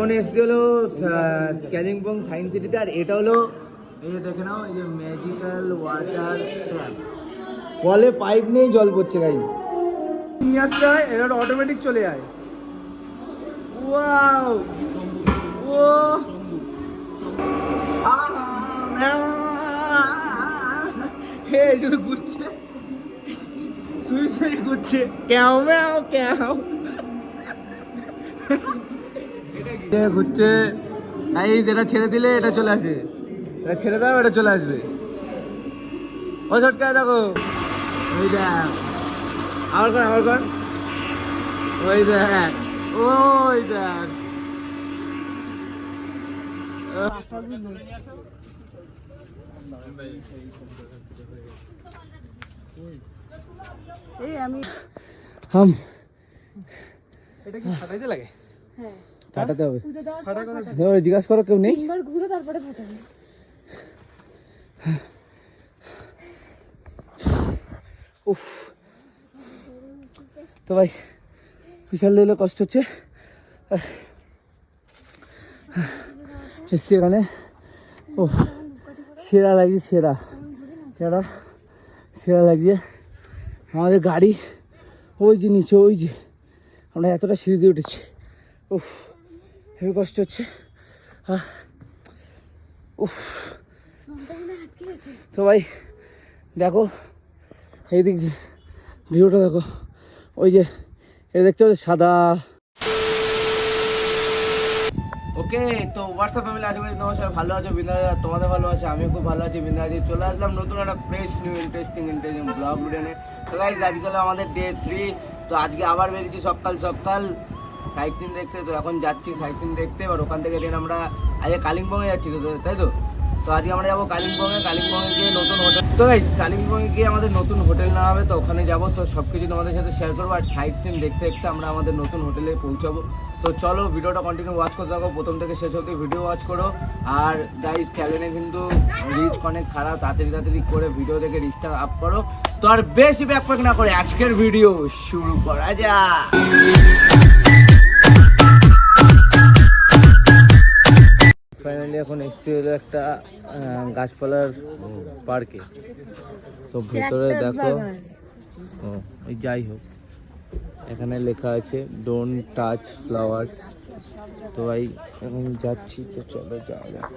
এখন এসছি হলো কালিম্পং সায়েন্স সিটিতে আর এটা হলো এই যে দেখে নাও এই যে ম্যাজিক্যাল ওয়াটার ট্যাপ কলে পাইপ নেই জল পড়ছে গাই নিয়ে আসতে হয় এটা অটোমেটিক চলে যায়। ওয়াও ও হে শুধু ঘুরছে। সুই সুই ঘুরছে। ক্যাও ম্যাও এ ঘুরছে এই যেটা ছেড়ে দিলে এটা চলে আসে। এটা ছেড়ে দাও এটা চলে আসবে। ও ছটকা দেখো। ওই দেখ। আবার কর আবার কর। ওই দেখ। ওই দেখ। এই আমি হাম। এটা কি ফাটাইতে লাগে? হ্যাঁ। কাটাতে হবে। ধরো, জিজ্ঞাসা করো কেউ নেই। ঘুরে তারপরে ফাটাবে উফ। তো ভাই বিশাল লেভেলে কষ্ট হচ্ছে। এসছি এখানে। ও সেরা লাগছে সেরা। সেরা সেরা লাগছে আমাদের গাড়ি ওই যে নিচে ওই যে। আমরা এতটা সিঁড়ি দিয়ে উঠেছি। উফ। হেবি কষ্ট হচ্ছে। উফ। তো ভাই, দেখো এই দিক ভিউটা দেখো, ওই যে, এটা দেখতে পাচ্ছ সাদা। ওকে, তো হোয়াটসঅ্যাপ ফ্যামিলি আশা করি তোমার সবাই ভালো আছো বিন্দা তোমাদের ভালো আছে, আমিও খুব ভালো আছি বিন্দা চলে আসলাম নতুন একটা fresh new interesting interesting vlog video নিয়ে। তো গাইজ আজকে আমাদের ডে থ্রি তো আজকে আবার বেরিয়েছি সকাল সকাল সাইট সিন দেখতে, তো এখন যাচ্ছি সাইট সিন দেখতে, এবার ওখান থেকে দেন আমরা আজকে কালিম্পংয়ে যাচ্ছি তো তাই তো? তো আজকে আমরা যাব কালিম্পংয়ে কালিম্পংয়ে গিয়ে নতুন হোটেল তো গাইজ কালিম্পংয়ে গিয়ে আমাদের নতুন হোটেল নেওয়া হবে, তো ওখানে যাব, তো সব কিছু তোমাদের সাথে শেয়ার করব, আর সাইট সিন দেখতে দেখতে আমরা আমাদের নতুন হোটেলে পৌঁছাবো। তো চলো ভিডিওটা কন্টিনিউ ওয়াচ করতে থাকো, প্রথম থেকে শেষ অবধি ভিডিও ওয়াচ করো। আর গাইজ চ্যানেলে কিন্তু রিচ অনেক খারাপ, তাড়াতাড়ি তাড়াতাড়ি করে ভিডিও দেখে রিচটা আপ করো। তো আর বেশি ব্যাকপ্যাক না করে আজকের ভিডিও শুরু করা যাক। ফাইনালি এখন এসছি হলো একটা গাছপালার পার্কে তো ভেতরে দেখো ওই যাই হোক এখানে লেখা আছে ডোন্ট টাচ ফ্লাওয়ার্স তো ভাই এখন যাচ্ছি তো চলো যাওয়া যাক।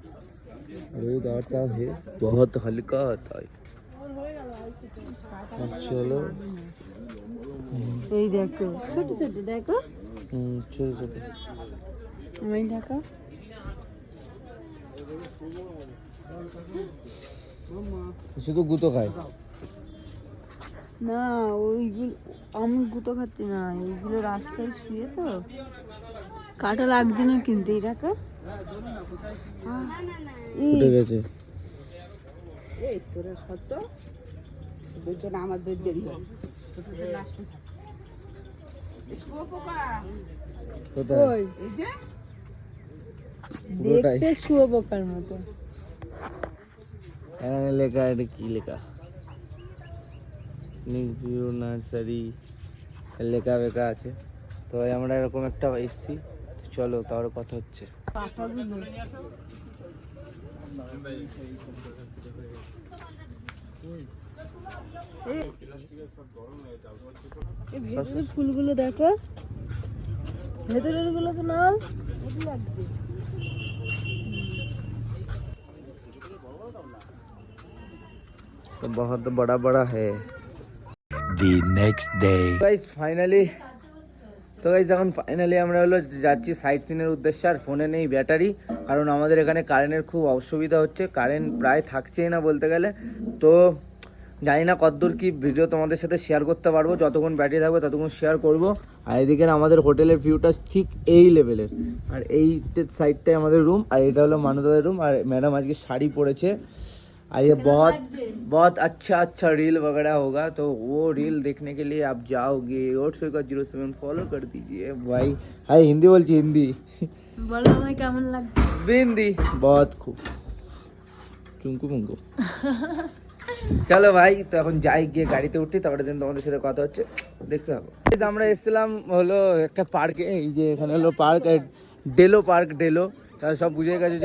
रोज आता है बहुत हल्का आता है और चलो এই দেখো ছোট ছোট দেখো हम्म, चलो चलो আমি দেখো শুধু গুতো খায় না ওইগুলো আমি গুতো খাচ্ছি না এইগুলো রাস্তায় শুয়ে তো কাটা লাগছে না কিন্তু এই উঠে গেছে। এই তোরা সত্য? দুজন আমার দুধ দেরি দেখতে মতো। এখানে লেখা এটা কি লেখা? নিউ নার্সারি লেখা বেখা আছে। তো আমরা এরকম একটা এসছি। চলো তার কথা হচ্ছে। এই ভেতরের ফুলগুলো দেখো ভেতরের গুলো তো নাও হেভি লাগছে तो बहुत बड़ा बड़ा है the next day. Guys finally তো গাইস এখন ফাইনালি আমরা হলো যাচ্ছি সাইট সিনের উদ্দেশ্যে, আর ফোনে নেই ব্যাটারি কারণ আমাদের এখানে কারেন্টের খুব অসুবিধা হচ্ছে কারেন্ট প্রায় থাকছেই না বলতে গেলে। তো জানি না কতদূর কি ভিডিও তোমাদের সাথে শেয়ার করতে পারব, যতক্ষণ ব্যাটারি থাকবে ততক্ষণ শেয়ার করব। আর এদিকে আমাদের হোটেলের ভিউটা ঠিক এই লেভেলের আর এই সাইডটাই আমাদের রুম আর এটা হলো মানুষদের রুম আর ম্যাডাম আজকে শাড়ি পরেছে। आइए बहुत बहुत अच्छा अच्छा रील वगैरह होगा तो वो रील देखने के लिए आप जाओगे और सो का ज़ीरो सेवन फॉलो कर दीजिए भाई हाय हिंदी बोल जी हिंदी बोलो भाई क्या मन लगता हिंदी बहुत खूब চুমকু মুঙ্কু চলো ভাই তো এখন যাই গিয়ে গাড়িতে উঠি তারপরে দিন তোমাদের সাথে কথা হচ্ছে দেখতে হবে আমরা এসেছিলাম হলো একটা পার্কে এই যে এখানে হলো পার্ক ডেলো পার্ক ডেলো সব বুঝে গেছে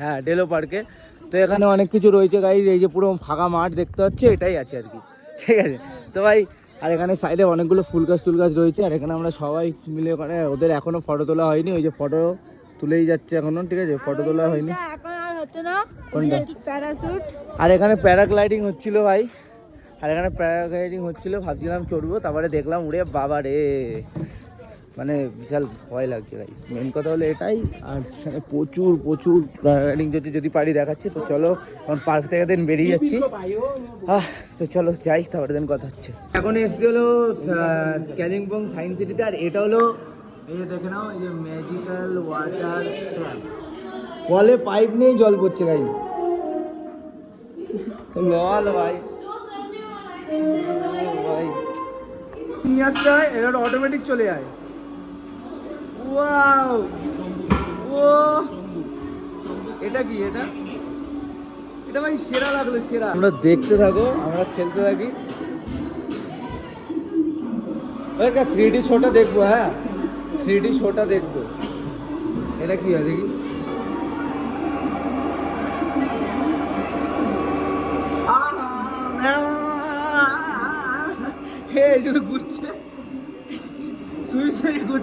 হ্যাঁ ডেলো পার্কে তো এখানে অনেক কিছু রয়েছে গাড়ি এই যে পুরো ফাঁকা মাঠ দেখতে পাচ্ছি, এটাই আছে আর কি। ঠিক আছে? তো ভাই, আর এখানে সাইডে অনেকগুলো ফুল গাছ টুল গাছ রয়েছে, আর এখানে আমরা সবাই মিলে ওখানে, ওদের এখনও ফটো তোলা হয়নি, ওই যে ফটো তুলেই যাচ্ছে এখনও, ঠিক আছে? ফটো তোলা হয়নি। আর এখানে প্যারাগ্লাইডিং হচ্ছিল ভাই। আর এখানে প্যারাগ্লাইডিং হচ্ছিল, ভাবছিলাম চড়বো, তারপরে দেখলাম উড়ে বাবা রে মানে বিশাল ভয় লাগছে ভাই মেন কথা হলো এটাই আর প্রচুর প্রচুর প্যারাগ্লাইডিং যদি যদি পারি দেখাচ্ছি তো চলো এখন পার্ক থেকে দিন বেরিয়ে যাচ্ছি। আহ তো চলো যাই তারপরে দিন কথা হচ্ছে। এখন এসছি হলো কালিম্পং সায়েন্স সিটিতে আর এটা হলো এই যে দেখে নাও এই যে ম্যাজিক্যাল ওয়াটার ট্যাপ কলে পাইপ নিয়ে জল পড়ছে গাই লল ভাই। ভাই নিয়ে আসতে হয় এটা অটোমেটিক চলে যায়। ওয়াও ও এটা কি, এটা? এটা ভাই সেরা লাগল, সেরা। আমরা দেখতে থাকো, আমরা খেলতে থাকি। থ্রি ডি শোটা দেখব হ্যাঁ? থ্রি ডি শোটা দেখব। এটা কি হয়, দেখি।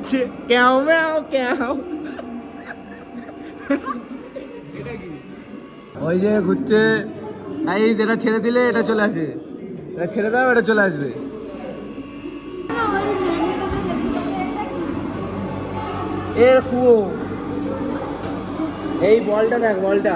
ঘুরছে ক্যাও ম্যাও, ক্যাও। ওই যে ঘুরছে। এই যেটা ছেড়ে দিলে এটা চলে আসে। এটা ছেড়ে দাও, এটা চলে আসবে। এর কুয়ো। এই বলটা দেখ, বলটা।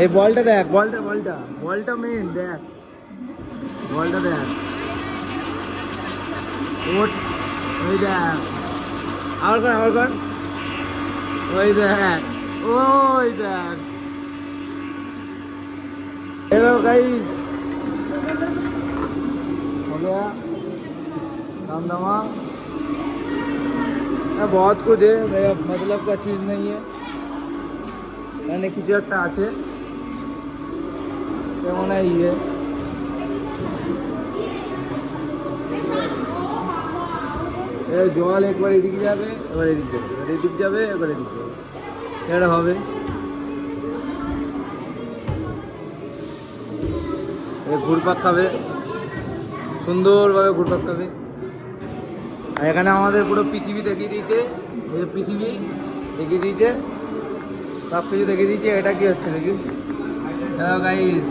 এই বলটা দেখ বলটা বলটা বলটা মেন দেখ বলটা দেখ ওট ওই দেখ আবার কর আবার কর ওই দেখ ওই দেখ हेलो गाइस हो गया काम दमा হ্যাঁ, बहुत कुछ है मेरा मतलब का चीज़ नहीं है এখানে কিছু একটা আছে কেমন ইয়ে জল একবার এদিকে যাবে, এবার এদিক যাবে, এবার এদিক যাবে, এবার এদিক যাবে। এটা হবে। ঘুরপাক খাবে। সুন্দরভাবে ঘুরপাক খাবে। আর এখানে আমাদের পুরো পৃথিবী দেখিয়ে দিয়েছে। পৃথিবী দেখিয়ে দিয়েছে। সব কিছু দেখিয়ে দিয়েছে। এটা কি হচ্ছে নাকি? গাইস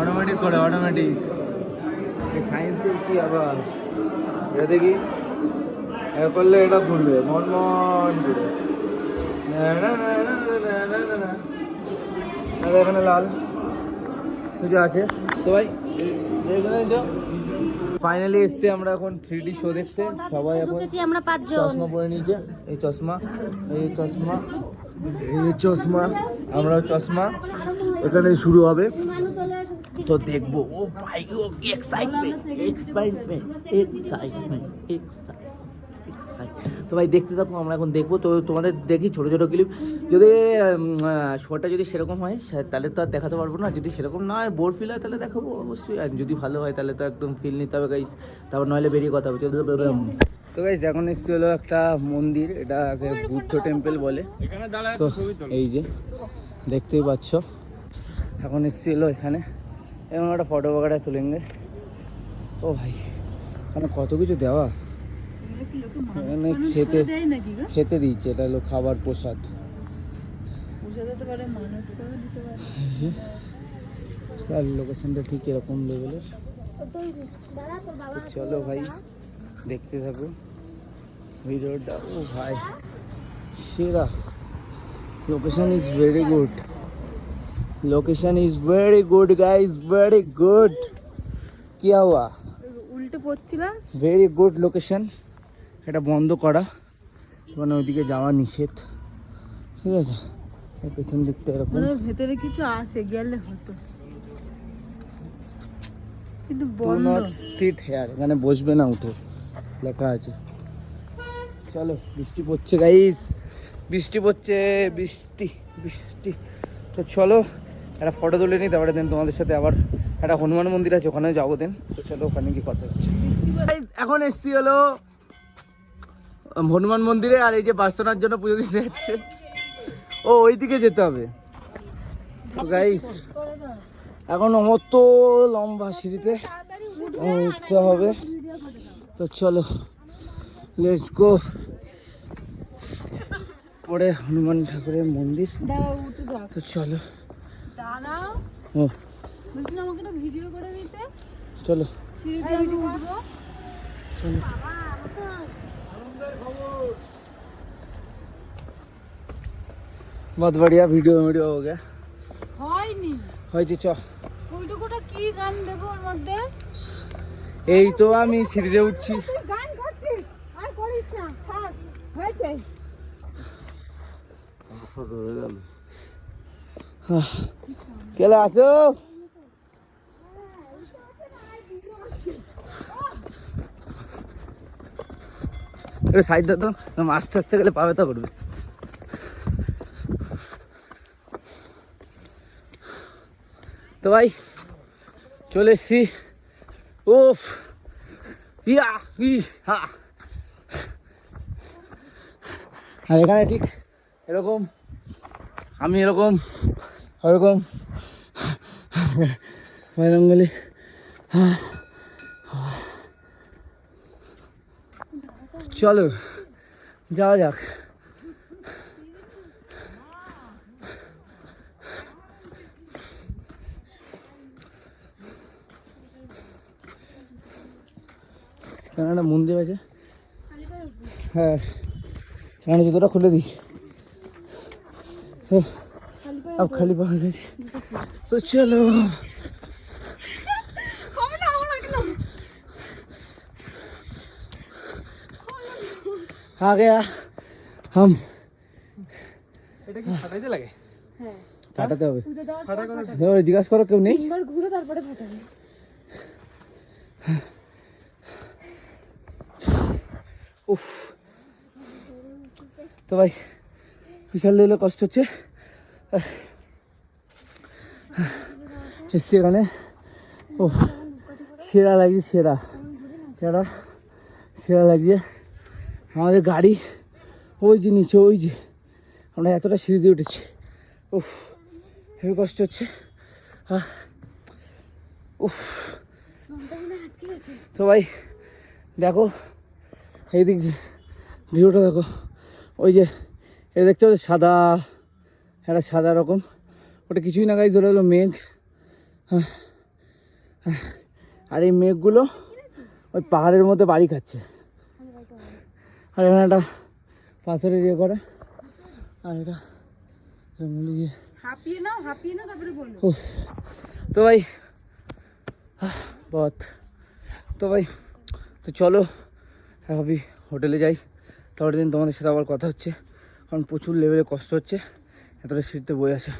অটোমেটিক করে অটোমেটিক সায়েন্সের কি আবার? এটা দেখি। এটা করলে এটা ঘুরবে। মনমন ঘুরবে এখানে লাল। কিছু আছে। তো ভাই ফাইনালি এসছে আমরা এখন থ্রি ডি শো দেখতে। সবাই এখন আমরা চশমা পরে নিয়েছে। এই চশমা এই চশমা এই চশমা আমরাও চশমা। এখানে শুরু হবে। তো দেখব। ও ভাই, ও এক্সাইটমেন্ট এক্সাইটমেন্ট এক্সাইটমেন্ট তো ভাই, দেখতে থাকো, আমরা এখন দেখব। তো তোমাদের দেখি ছোটো ছোটো ক্লিপ যদি শোটা যদি সেরকম হয় তাহলে তো আর দেখাতে পারব না। যদি সেরকম না হয় বোর ফিল হয়, তাহলে দেখাবো অবশ্যই। আর যদি ভালো হয়, তাহলে তো একদম ফিল নিতে হবে গাইস তারপর নইলে বেরিয়ে কথা হবে তো গাইজ এখন এসছি হলো একটা মন্দির। এটাকে বুদ্ধ টেম্পল বলে। তো এই যে, দেখতেই পাচ্ছ। এখন এসছি হলো এখানে। এবং একটা ফটো বগাটা তুলেঙ্গে। ও ভাই মানে কত কিছু দেওয়া? এখানে খেতে খেতে দিচ্ছে, এটা হলো খাবার প্রসাদ। আর লোকেশনটা ঠিক এরকম লেভেলের চলো ভাই, দেখতে থাকো। ভিডিওটা, ও ভাই, সেরা। Location is very good location is very good guys very good কিয়া হুয়া উল্টে পড়ছিলাম। ভেরি গুড লোকেশন এটা বন্ধ করা। মানে ওইদিকে যাওয়া নিষেধ। ঠিক আছে? পেছন দিকটা এরকম। মানে ভেতরে কিছু আছে গেলে হতো কিন্তু বন্ধ। সিট হেয়ার এখানে বসবে না উঠে। লেখা আছে। চলো বৃষ্টি পড়ছে গাইস বৃষ্টি পড়ছে বৃষ্টি বৃষ্টি। তো চলো একটা ফটো তুলে নিই, তারপরে দেন তোমাদের সাথে আবার একটা হনুমান মন্দির আছে ওখানে যাব দেন তো চলো ওখানে গিয়ে কথা হচ্ছে। এখন এসছি হলো হনুমান মন্দিরে, আর এই যে বাসনার জন্য পুজো দিতে যাচ্ছে। ও, ওইদিকে যেতে হবে। গাইস এখন অত লম্বা সিঁড়িতে উঠতে হবে। তো চলো লেটস গো পরে হনুমান ঠাকুরের মন্দির। তো চলো। দাঁড়াও ও বলছি না আমাকে একটা ভিডিও করে দিতে চলো সিঁড়িতে আমি উঠবো চলো बहुत बढ़िया वीडियो वीडियो हो गया হয়নি হয়েছে চ ওইটুকুটা কি গান দেবো ওর মধ্যে এই তো আমি সিঁড়িতে উঠছি গান করছিস আর করিস না থাক হয়েছে কেলে আসো সাইড তো আস্তে আস্তে গেলে পাবে তো করবে। তো ভাই, চলে এসছি। উফ, ইয়া, ই, হা। আর এখানে ঠিক এরকম, আমি এরকম ওরকম। বজরঙ্গলি চলো যাওয়া যাক। এখানে একটা মন্দির আছে। হ্যাঁ জুতোটা খুলে দিই। তো अब खाली बाहर गए तो चलो आ गया हम এটা কি ফাটাইতে লাগে ফাটাতে হবে পুজো দেওয়ার ফাটা করে এবার জিজ্ঞাসা করো কেউ নেই তিনবার ঘুরে তারপরে ফাটাবে উফ তো ভাই বিশাল লেভেলে কষ্ট হচ্ছে এসছি এখানে ও সেরা লাগছে সেরা। সেরা সেরা লাগছে আমাদের গাড়ি, ওই যে নিচে, ওই যে, আমরা এতটা সিঁড়ি দিয়ে উঠেছি। উফ হেবি কষ্ট হচ্ছে। উফ। ভাই, দেখো, এইদিক ভিউটা দেখো, ওই যে এটা দেখতে সাদা একটা সাদা রকম। ওটা কিছুই না গাই ধরে হলো মেঘ। হ্যাঁ। আর এই মেঘগুলো ওই পাহাড়ের মধ্যে বাড়ি খাচ্ছে। আর এখানে একটা পাথরের ইয়ে করে। আর এটা জঙ্গলি ইয়ে তো ভাই বহুত তো ভাই তো চলো আমি হোটেলে যাই। তারপরে দিন তোমাদের সাথে আবার কথা হচ্ছে। কারণ প্রচুর লেভেলে কষ্ট হচ্ছে। এতটা সিটতে বই আছে